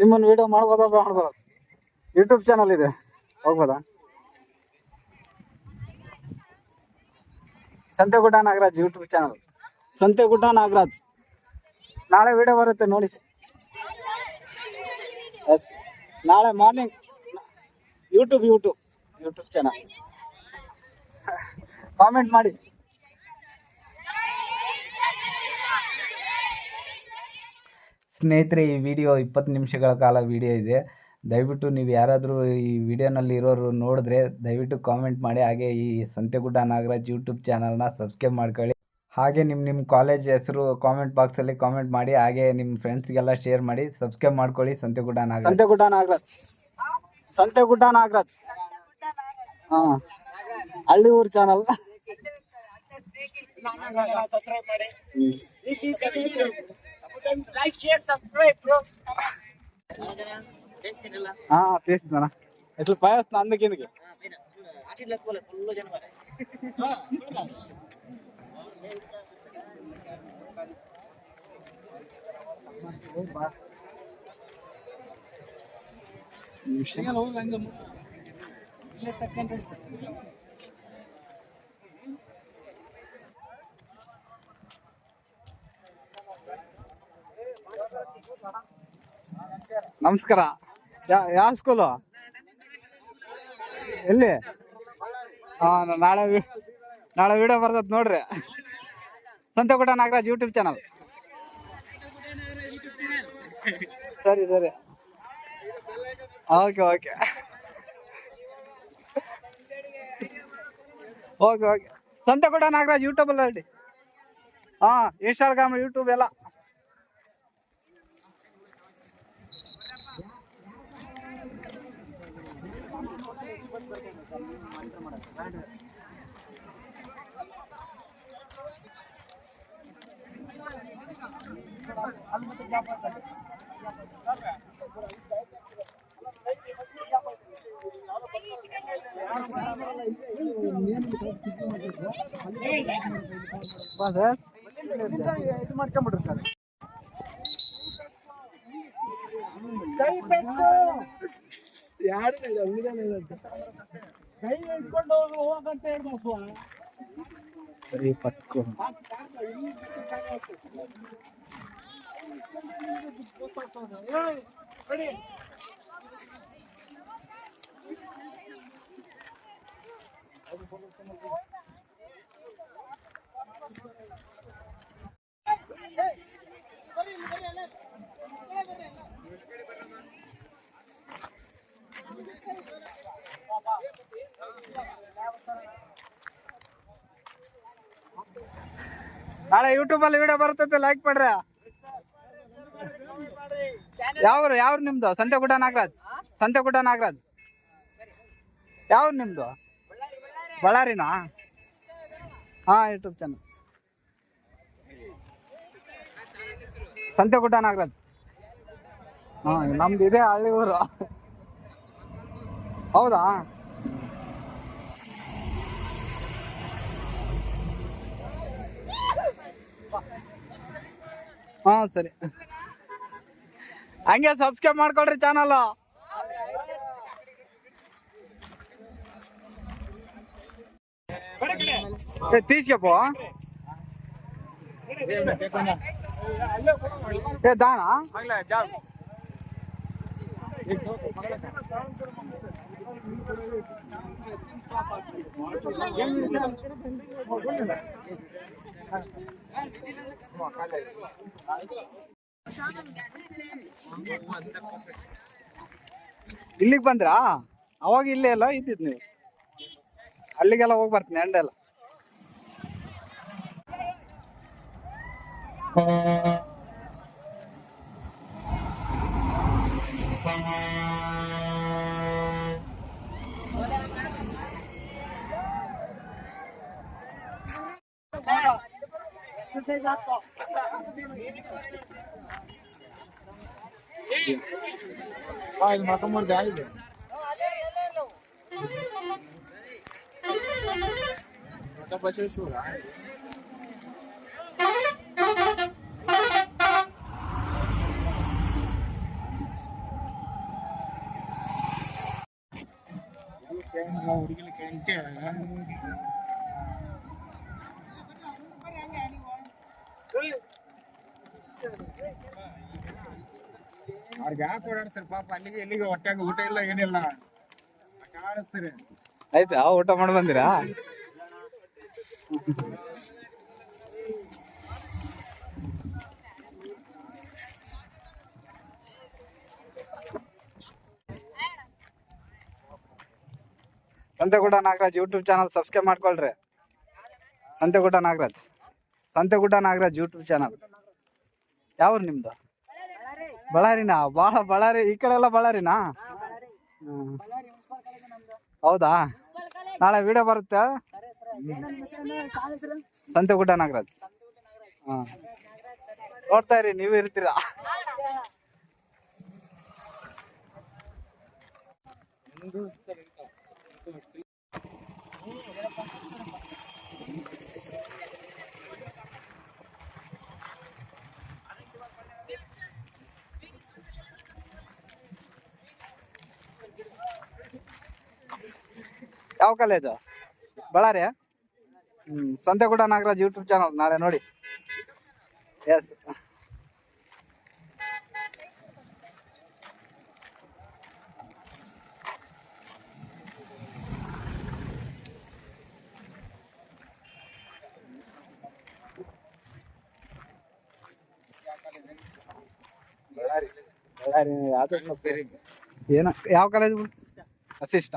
ನಿಮ್ಮನ್ನು ವಿಡಿಯೋ ಮಾಡ್ಬೋದಾ ಮಾಡ್ಬೋದ? ಯೂಟ್ಯೂಬ್ ಚಾನಲ್ ಇದೆ. ಹೋಗ್ಬೋದಾ? Santegudda Nagaraj YouTube channel Santegudda Nagaraj. ನಾಳೆ ವಿಡಿಯೋ ಬರುತ್ತೆ ನೋಡಿ. ನಾಳೆ morning YouTube YouTube YouTube channel comment ಮಾಡಿ. ಸ್ನೇಹಿತರೆ ಈ ವಿಡಿಯೋ ಇಪ್ಪತ್ತು ನಿಮಿಷಗಳ ಕಾಲ ವಿಡಿಯೋ ಇದೆ. ದಯವಿಟ್ಟು ನೀವು ಯಾರಾದರೂ ಈ ವಿಡಿಯೋನಲ್ಲಿ ಇರೋರು ನೋಡಿದ್ರೆ ದಯವಿಟ್ಟು ಕಾಮೆಂಟ್ ಮಾಡಿ. ಹಾಗೆ ಈ ಸಂತೆಗುಡ್ಡ ನಾಗರಾಜ್ ಯೂಟ್ಯೂಬ್ ಚಾನಲ್ನ ಸಬ್ಸ್ಕ್ರೈಬ್ ಮಾಡ್ಕೊಳ್ಳಿ. ಹಾಗೆ ನಿಮ್ಮ ನಿಮ್ಮ ಕಾಲೇಜ್ ಹೆಸರು ಕಾಮೆಂಟ್ ಬಾಕ್ಸಲ್ಲಿ ಕಾಮೆಂಟ್ ಮಾಡಿ. ಹಾಗೆ ನಿಮ್ಮ ಫ್ರೆಂಡ್ಸ್ಗೆಲ್ಲ ಶೇರ್ ಮಾಡಿ. ಸಬ್ಸ್ಕ್ರೈಬ್ ಮಾಡ್ಕೊಳ್ಳಿ. ಸಂತೆಗುಡ್ಡ ನಾಗರಾಜ್. ಸಂತೆಗುಡ್ಡ ನಾಗರಾಜ್. ಸಂತೆಗುಡ್ಡ ನಾಗರಾಜ್. ಹಾಂ. ಹಳ್ಳಿ ಊರು channel Like, share, subscribe, bros. ಹಾ తీస్తున్నా ఇట్లా పైస్తున్నా అందుకే ఇందుకు ನಮಸ್ಕಾರ. ಯಾವ ಸ್ಕೂಲು ಎಲ್ಲಿ? ಹಾ ನಾಳೆ ನಾಳೆ ವಿಡಿಯೋ ಬರ್ತೈತೆ ನೋಡ್ರಿ. ಸಂತೆಗುಡ್ಡ ನಾಗರಾಜ್ ಯೂಟ್ಯೂಬ್ ಚಾನಲ್ ಸರಿ ಸರಿ. Okay okay okay okay Santegudda Nagaraj ಯೂಟ್ಯೂಬಲ್ಲಿ ಹಾಂ ಇನ್ಸ್ಟಾಗ್ರಾಮ್ ಯೂಟ್ಯೂಬ್ ಎಲ್ಲ. ಇದು ಮಾಡ್ಕೊಂಡ್ಬಿಟ್ಟಿರ್ತಾರೆ ಕೈ ಹಿಡ್ಕೊಂಡು ಹೋಗು ಹೋಗಂತ ಹೇಳ್ಬೇಕು ಸರಿ ಪಟ್ಕೊ ನಾಳೆ ಯೂಟ್ಯೂಬ್ ಅಲ್ಲಿ ವಿಡಿಯೋ ಬರ್ತೈತೆ ಲೈಕ್ ಮಾಡ್ರಿ. ಯಾವ್ರು ಯಾವ್ರು ನಿಮ್ದು? ಸಂತೆಗುಡ್ಡ ನಾಗರಾಜ್. ಸಂತೆಗುಡ್ಡ ನಾಗರಾಜ್. ಯಾವ್ರು ನಿಮ್ದು? ಬಳ್ಳಾರಿನಾ? ಹಾ ಯೂಟ್ಯೂಬ್ ಚಾನಲ್ ಸಂತೆಗುಡ್ಡ ನಾಗರಾಜ್. ಹಾ, ನಮ್ದು ಇದೇ ಹಳ್ಳಿ ಊರು. ಹೌದಾ ಹಾ ಸರಿ ಹಂಗೆ ಸಬ್ಸ್ಕ್ರೈಬ್ ಮಾಡ್ಕೊಳ್ರಿ ಚಾನಲ್ ತೀಸ್ಕಪ್ಪ ಏ ದಾನ ಇಲ್ಲಿಗೆ ಬಂದ್ರಾ? ಅವಾಗ ಇಲ್ಲೇ ಎಲ್ಲ ಇದ್ದಿದ್ ನೀವು? ಅಲ್ಲಿಗೆಲ್ಲ ಹೋಗಿ ಬರ್ತೀನಿ ಎಂಡೆಲ್ಲ esatto. Ah, il mato morgale. Tá fazendo chorar. ಹುಡುಗಿಲಿ ಕ್ಯಾಂಟೆ ಇಲ್ಲಿಗೆ ಊಟ ಇಲ್ಲ, ಏನಿಲ್ಲ. ಆಯ್ತಾ ಊಟ ಮಾಡಿ ಬಂದಿರಾ? Santegudda Nagaraj YouTube channel subscribe ಮಾಡ್ಕೊಳ್ರಿ. ಸಂತೆಗುಡ್ಡ ನಾಗರಾಜ್. ಸಂತೆಗುಡ್ಡ ನಾಗರಾಜ್ ಯೂಟ್ಯೂಬ್ ಚಾನಲ್ ಯಾವ್ರು ನಿಮ್ದು? ಬಳ್ಳಾರಿನಾ? ಭಾಳ ಬಳ್ಳಾರಿ, ಈ ಕಡೆ ಎಲ್ಲ ಬಳ್ಳಾರಿನಾ. ಹೌದಾ? ನಾಳೆ ವಿಡಿಯೋ ಬರುತ್ತೆ? ಸಂತೆಗುಡ್ಡ ನಾಗರಾಜ್. ಹಾಂ ನೋಡ್ತಾ ಇರಿ, ನೀವು ಇರ್ತೀರಾ? ಯಾವ ಕಾಲೇಜು? ಬಳ್ಳಾರಿ ಹ್ಮ್ ಸಂತೆಗೂಡ ನಾಗರಾಜ್ ಯೂಟ್ಯೂಬ್ ಚಾನಲ್ ನಾಳೆ ನೋಡಿ. ಎಸ್ ಏನ ಯಾವ ಕಾಲೇಜ್? ಅಸಿಸ್ಟ.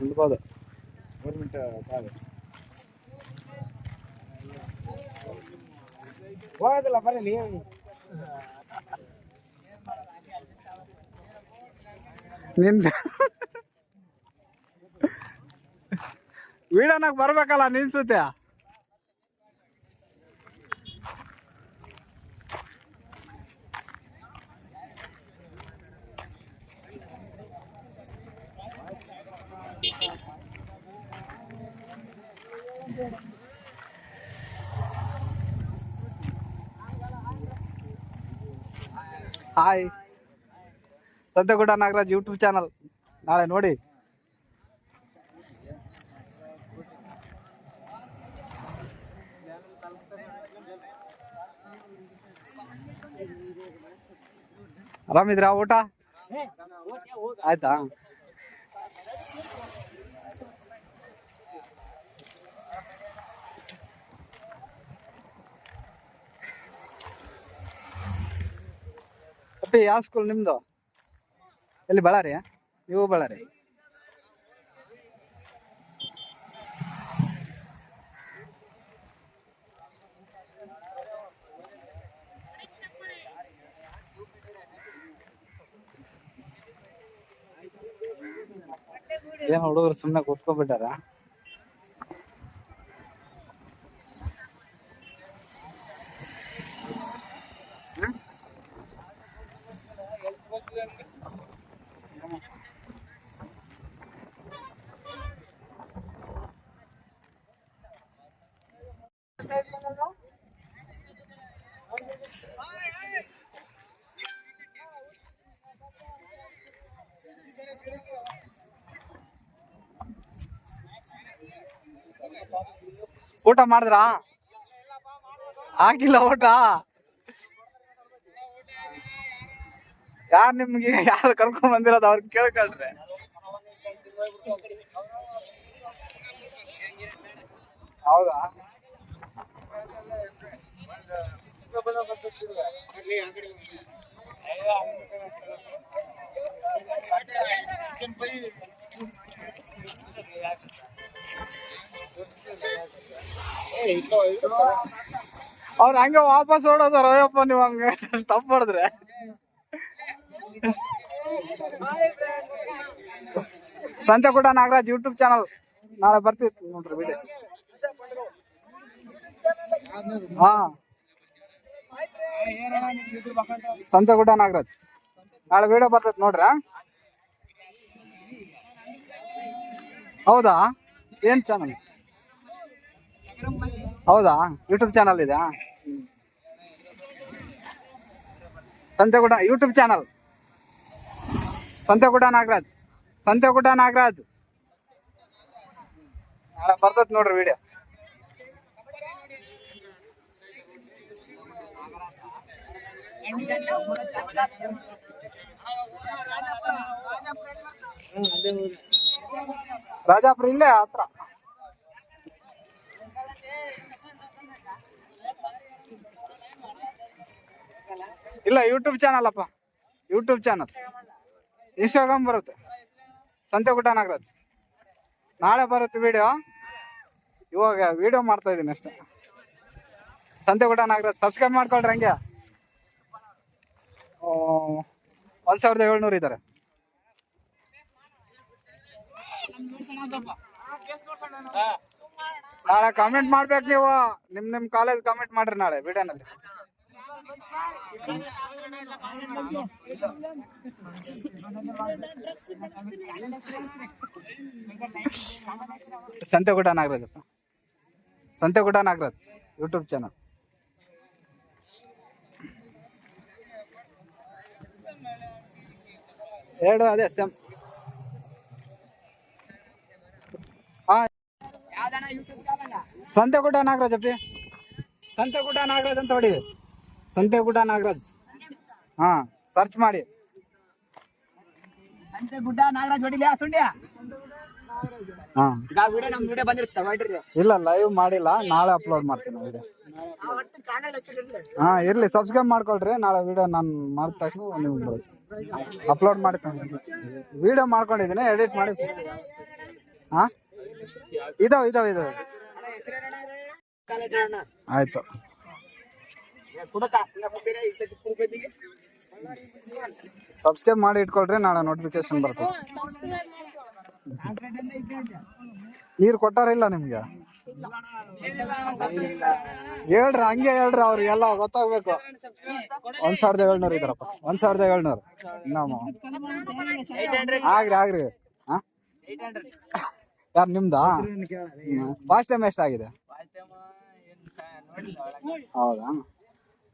ಇರ್ಬೋದು ಗೌರ್ಮೆಂಟ್ ಹೋಗೋದಿಲ್ಲ ಬರಲಿ ನಿಂದ. ವೀಡನಾಗ ಬರ್ಬೇಕಲ್ಲ ನಿನ್ಸುತ್ತೆ hi Santegudda Nagaraj YouTube channel ನಾಳೆ ನೋಡಿ. ಆರಾಮಿದ್ರಾ ಊಟ? ಆಯ್ತಾ? ಅಪ್ಪಿ ಯಾವ ಸ್ಕೂಲ್ ನಿಮ್ದು? ಎಲ್ಲಿ ಬಳ್ಳಾರಿ? ನೀವು ಬಳ್ಳಾರಿ? ಏನ್ ಹುಡುಗರು ಸುಮ್ಮನೆ ಕೂತ್ಕೊಬಿಟ್ಟಾರ ಊಟ ಮಾಡಿದ್ರಾ? ಆಗಿಲ್ಲ ಊಟ? ಯಾರು ನಿಮ್ಗೆ ಯಾರು ಕರ್ಕೊಂಡ್ ಬಂದಿರೋದು ಅವ್ರಿಗೆ ಕೇಳ್ಕೊಳ್ರಿ. ಹೌದಾ? ಅವ್ರು ಹಂಗೆ ವಾಪಸ್ ಓಡೋದಾರ ಅಯ್ಯಪ್ಪ ನೀವು ಹಂಗೆ ಸ್ಟಾಪ್ ಮಾಡಿದ್ರೆ ಸಂತೆಗುಡ್ಡ ನಾಗರಾಜ್ ಯೂಟ್ಯೂಬ್ ಚಾನಲ್ ನಾಳೆ ಬರ್ತಿತ್ತು ನೋಡ್ರಿ ವಿಡಿಯೋ ಹಾ. ಸಂತೆಗುಡ್ಡ ನಾಗರಾಜ್. ನಾಳೆ ವಿಡಿಯೋ ಬರ್ತೈತೆ ನೋಡ್ರ ಹೌದಾ? ಏನ್ ಚಾನಲ್ ಹೌದಾ? ಯೂಟ್ಯೂಬ್ ಚಾನಲ್ ಇದೆಯಾ? Santegudda YouTube channel Santegudda Nagaraj. ಸಂತೆಗುಡ Nagaraj. ನಾಳೆ ಬರ್ತೈತೆ ನೋಡ್ರಿ ವಿಡಿಯೋ ರಾಜಾಪುರ ಇಲ್ಲೇ ಹತ್ರ. ಇಲ್ಲ ಯೂಟ್ಯೂಬ್ ಚಾನಲ್ ಅಪ್ಪ. ಯೂಟ್ಯೂಬ್ ಚಾನಲ್ ಇನ್ಸ್ಟಾಗ್ರಾಮ್ ಬರುತ್ತೆ. ಸಂತೆ ನಾಗರಾಜ್. ನಾಳೆ ಬರುತ್ತೆ ವಿಡಿಯೋ ಇವಾಗ ವಿಡಿಯೋ ಮಾಡ್ತಾ ಇದ್ದೀನಿ ಅಷ್ಟೇ. ಸಂತೆಗುಡ್ಡ ನಾಗರಾಜ್ ಸಬ್ಸ್ಕ್ರೈಬ್ ಮಾಡ್ಕೊಳ್ರಿ ಹಂಗೆ. ಒಂದು ಸಾವಿರದ ಏಳ್ನೂರು ಇದ್ದಾರೆ ನಾಳೆ ಕಾಮೆಂಟ್ ಮಾಡ್ಬೇಕು ನೀವು. ನಿಮ್ ನಿಮ್ ಕಾಲೇಜ್ ಕಾಮೆಂಟ್ ಮಾಡ್ರಿ ನಾಳೆ ವಿಡಿಯೋನಲ್ಲಿ ಸಂತೆಗುಡ್ಡ ನಾಗರಾಜಪ್ಪ ಸಂತೆಗೂಟ ನಾಗರಾಜ್ ಯೂಟ್ಯೂಬ್ ಚಾನಲ್ ಎರಡು ಅದೇ ಸೆಮ್ ಹಾ. ಸಂತೆಗುಡ್ಡ ನಾಗರಾಜ್ ಅಪ್ಪಿ. ಸಂತೆಗುಡ್ಡ ನಾಗರಾಜ್ ಅಂತ ಹೊಡಿ ಸಂತೆಗುಡ್ಡ ನಾಗರಾಜ್. ಹಾ ಸರ್ಚ್ ಮಾಡಿ. ಸಂತೆಗುಡ್ಡ ನಾಗರಾಜ್ ಹೊಡಿಲಿ ಸುಂಡ್ಯ ಹಾ. ಈಗ ವಿಡಿಯೋ ನಮ್ ವಿಡಿಯೋ ಹೊಡ್ರಿ ಇಲ್ಲ ಲೈವ್ ಮಾಡಿಲ್ಲ ನಾಳೆ ಅಪ್ಲೋಡ್ ಮಾಡ್ತೀನಿ ವಿಡಿಯೋ ಹಾ ಇರ್ಲಿ ಸಬ್ಸ್ಕ್ರೈಬ್ ಮಾಡ್ಕೊಳ್ರಿ ನಾಳೆ ವಿಡಿಯೋ ನಾನು ಮಾಡಿದ ತಕ್ಷಣ ನಿಮ್ಗೆ ಅಪ್ಲೋಡ್ ಮಾಡ್ತೀನಿ ವಿಡಿಯೋ ಮಾಡ್ಕೊಂಡಿದ್ದೀನಿ ಎಡಿಟ್ ಮಾಡಿ. ಹಾ? ಇದಾವ ಇದಾವ ಇದಾವ. ಆಯ್ತು ಕುಡಕ ಕುಡಿರ ಈ ಸತಿ ಕುಡ್ಬೇಕಿಗೆ ಸಬ್ಸ್ಕ್ರೈಬ್ ಮಾಡಿ ಇಟ್ಕೊಳ್ರಿ, ನಾಳೆ ನೋಟಿಫಿಕೇಶನ್ ಬರ್ತದೆ. ನೀರು ಕೊಟ್ಟಾರಿಲ್ಲ ನಿಮ್ಗೆ? ಹೇಳ್ರಿ, ಹಂಗೆ ಹೇಳ್ರಿ ಅವ್ರಿಗೆಲ್ಲ, ಗೊತ್ತಾಗ್ಬೇಕು. ಒಂದ್ ಸಾವಿರದ ಏಳ್ನೂರು ಇದಾರಪ್ಪ ಒಂದ್ ಸಾವಿರದ ಏಳ್ನೂರು. ನಮ್ಮ ಆಗ್ರಿ ಆಗ್ರಿ. ಯಾರು ನಿಮ್ದಾ? ಫಾಸ್ಟ್ ಟೈಮ್ ಎಷ್ಟಾಗಿದೆ? ಹೌದಾ?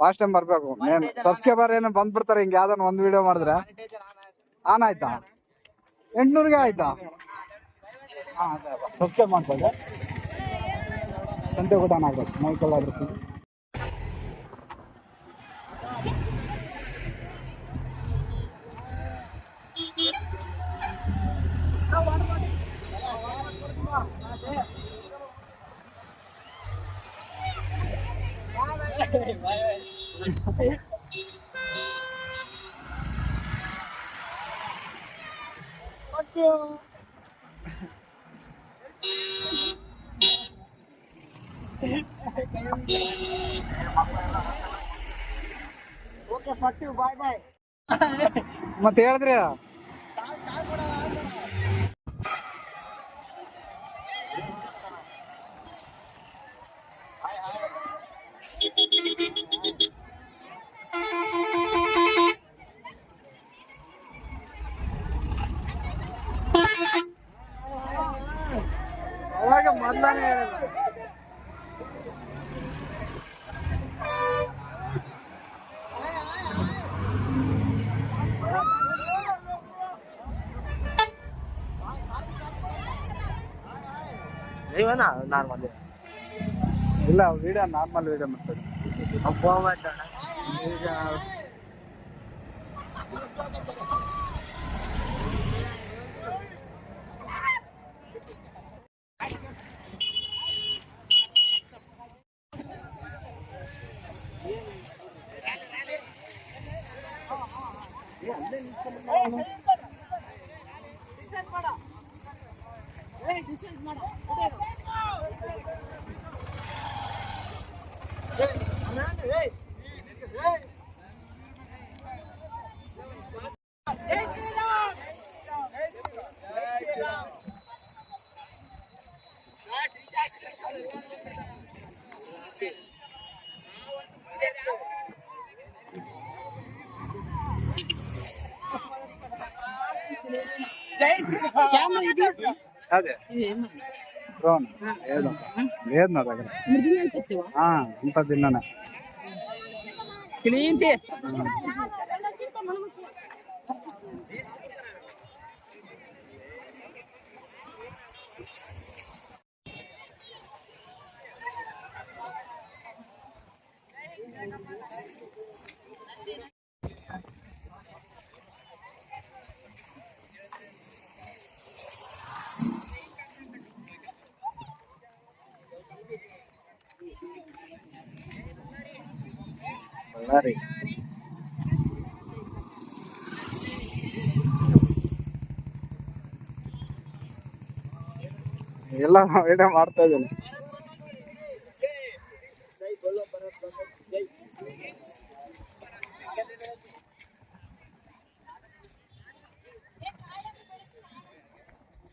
ಫಾಸ್ಟ್ ಟೈಮ್ ಬರ್ಬೇಕು. ಮೇನ್ ಸಬ್ಸ್ಕ್ರೈಬರ್ ಏನೋ ಬಂದ್ಬಿಡ್ತಾರೆ ಹಿಂಗೆ ಯಾವ್ದಾನ ಒಂದು ವಿಡಿಯೋ ಮಾಡಿದ್ರೆ. ಆನ್ ಆಯ್ತಾ? ಎಂಟ್ನೂರಿಗೆ ಆಯ್ತಾ? ಹಾಂ ಸಬ್ಸ್ಕ್ರೈಬ್ ಮಾಡ್ಕೊಳ್ಳಿ ಸಂತೆ ಊಟ ಆಗ್ಬೇಕು. ಮೈಕಲ್ ಅದ್ರ ಓಕೆ ಫಸ್ಟ್ ಬಾಯ್ ಬಾಯ್ ಮತ್ತೆ ಹೇಳಿದ್ರಿ ಬರ್ತದ ನಾರ್ಮಲ್ ಇಲ್ಲ ವಿಡಿಯೋ ನಾರ್ಮಲ್ ವಿಡಿಯೋ ಬರ್ತದೆ ಫೋನ್ ಮಾಡ್ತಾನ ಈಗ ಡಿಸೈಡ್ ಮಾಡ లేదు లేదు నా దగ్గర. ఇంత తిన్నాను? ಕ್ಲೀಂತಿ ಬಳ್ಳಾರಿ ಎಲ್ಲ ವಿಡಿಯೋ ಮಾಡ್ತಾ ಇದ್ದೀನಿ.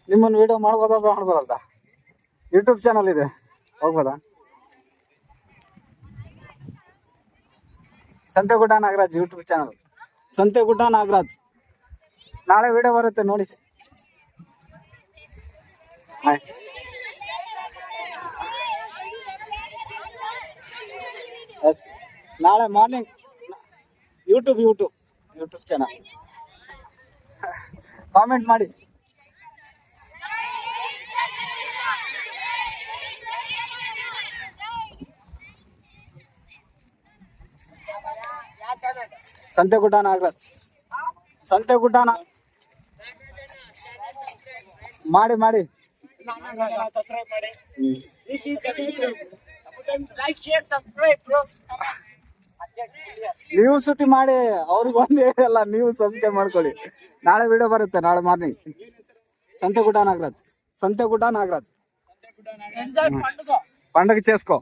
ನಿಮ್ಮನ್ನು ವಿಡಿಯೋ ಮಾಡ್ಬೋದಾ ಮಾಡ್ಬಾರ್ದ ಯೂಟ್ಯೂಬ್ ಚಾನಲ್ ಇದೆ. ಹೋಗ್ಬೋದಾ? Santegudda Nagaraj YouTube channel Santegudda Nagaraj. ನಾಳೆ ವಿಡಿಯೋ ಬರುತ್ತೆ ನೋಡಿ. ನಾಳೆ morning YouTube YouTube YouTube channel comment ಮಾಡಿ. ಸಂತೆಗುಡ್ಡ ನಾಗರಾಜ್ ಸಂತೆಗುಡ್ಡ ನಾ ಮಾಡಿ ಮಾಡಿ ಸಬ್ಸ್ಕ್ರೈಬ್ ಮಾಡಿ hmm. Like share subscribe bros ನೀವು ಸುದ್ದಿ ಮಾಡಿ ಅವ್ರಿಗೆ ಒಂದು ಹೇಳಲ್ಲ ನೀವು ಸಬ್ಸ್ಕ್ರೈಬ್ ಮಾಡ್ಕೊಳ್ಳಿ ನಾಳೆ ವಿಡಿಯೋ ಬರುತ್ತೆ ನಾಳೆ ಮಾರ್ನಿಂಗ್ సంతగుడ్డ నాగరాజ్ సంతగుడ్డ నాగరాజ్ ఎంజాయ్ పండుగ పండగ చేసుకో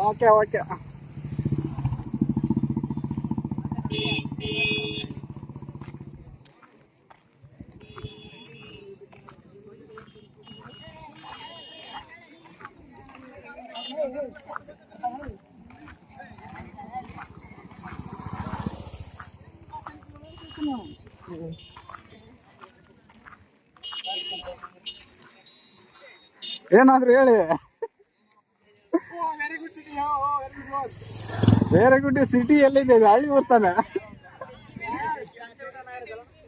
ಓಕೆ ಓಕೆ ಏನಾದ್ರು ಹೇಳಿ. ಬೇರೆ ಗುಡ್ಡಿ ಸಿಟಿ ಎಲ್ಲಿದೆ? ಇದು ಹಳ್ಳಿ ಬರ್ತಾನೆ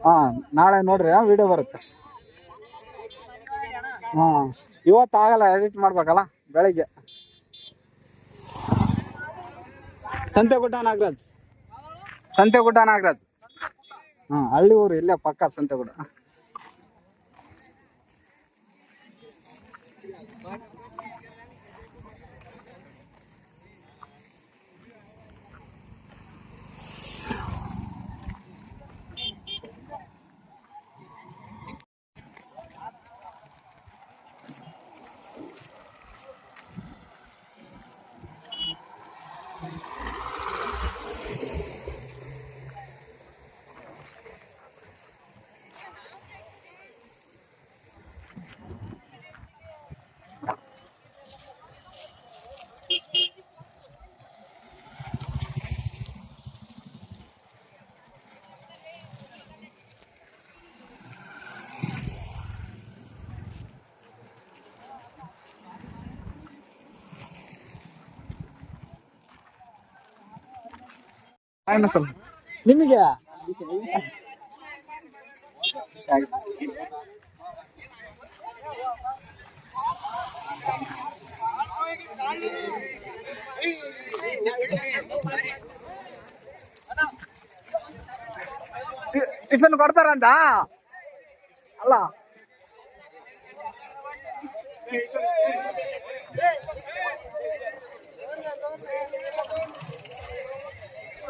ಹಾ ನಾಳೆ ನೋಡ್ರಿ ವಿಡಿಯೋ ಬರುತ್ತೆ. ಹಾ ಇವತ್ತು ಆಗಲ್ಲ ಎಡಿಟ್ ಮಾಡ್ಬೇಕಲ್ಲ ಬೆಳಿಗ್ಗೆ. ಸಂತೆಗುಡ್ಡ ನಾಗರಾಜ್. ಸಂತೆಗುಡ್ಡ ನಾಗರಾಜ್. ಹಾ ಹಳ್ಳಿ ಊರು ಇಲ್ಲೇ ಪಕ್ಕ ಸಂತೆಗುಡ್ಡ. ಆಯ್ನ ಸ್ವಲ್ಪ ನಿಮಗೆ ಟಿಫನ್ ಕೊಡ್ತಾರಂತ ಅಲ್ಲ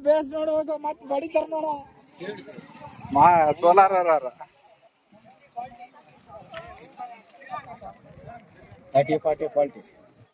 ಬೇಸ್ ನೋಡುವಾಗ ಮತ್ತೆ ಬಡಿತಾರ ನೋಡ. ಮಾ ಸೋಲಾರ್ ತರ್ಟಿ ಫಾರ್ಟಿ ಫಾರ್ಟಿ